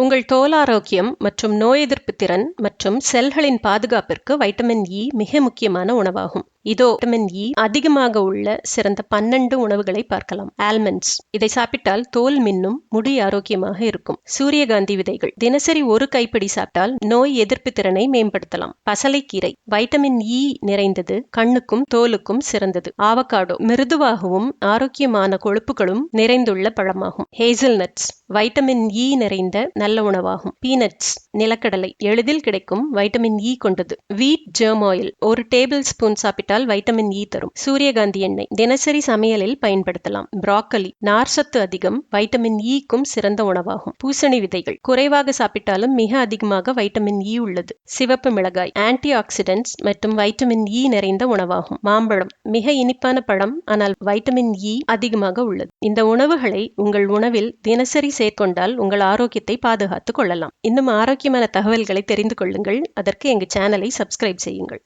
உங்கள் தோல் ஆரோக்கியம் மற்றும் நோய் எதிர்ப்பு திறன் மற்றும் செல்களின் பாதுகாப்பிற்கு வைட்டமின் இ மிக முக்கியமான உணவாகும். இதோ வைட்டமின் இ e அதிகமாக உள்ள சிறந்த பன்னெண்டு உணவுகளை பார்க்கலாம். ஆல்மண்ட்ஸ் இதை சாப்பிட்டால் தோல் மின்னும் முடி ஆரோக்கியமாக இருக்கும். சூரியகாந்தி விதைகள். தினசரி ஒரு கைப்பிடி சாப்பிட்டால் நோய் எதிர்ப்பு திறனை மேம்படுத்தலாம். பசலைக்கீரை. வைட்டமின் இ e நிறைந்தது கண்ணுக்கும் தோலுக்கும் சிறந்தது. ஆவகாடோ மிருதுவாகவும் ஆரோக்கியமான கொழுப்புகளும் நிறைந்துள்ள பழமாகும். ஹேசல் நட்ஸ் வைட்டமின் இ நிறைந்த நல்ல உணவாகும். பீனட்ஸ் நிலக்கடலை. எளிதில் கிடைக்கும் வைட்டமின் இ e கொண்டது. வீட் ஜெர்ம் ஆயில் ஒரு டேபிள் ஸ்பூன் சாப்பிட்டால் வைட்டமின் இ தரும். சூரியகாந்தி எண்ணெய் தினசரி சமையலில் பயன்படுத்தலாம். ப்ராக்கலி நார்சத்து அதிகம் வைட்டமின் e இக்கும் சிறந்த உணவாகும். பூசணி விதைகள் குறைவாக சாப்பிட்டாலும் மிக அதிகமாக வைட்டமின் இ உள்ளது. சிவப்பு மிளகாய் ஆன்டி ஆக்சிடென்ட்ஸ் மற்றும் வைட்டமின் இ நிறைந்த உணவாகும். மாம்பழம் மிக இனிப்பான பழம் ஆனால் வைட்டமின் இ அதிகமாக உள்ளது. இந்த உணவுகளை உங்கள் உணவில் தினசரி சேர்க்கொண்டால் உங்கள் ஆரோக்கியத்தை பாதுகாத்துக் கொள்ளலாம். இன்னும் ஆரோக்கியமான தகவல்களை தெரிந்து கொள்ளுங்கள். அதற்கு எங்கள் சேனலை சப்ஸ்கிரைப் செய்யுங்கள்.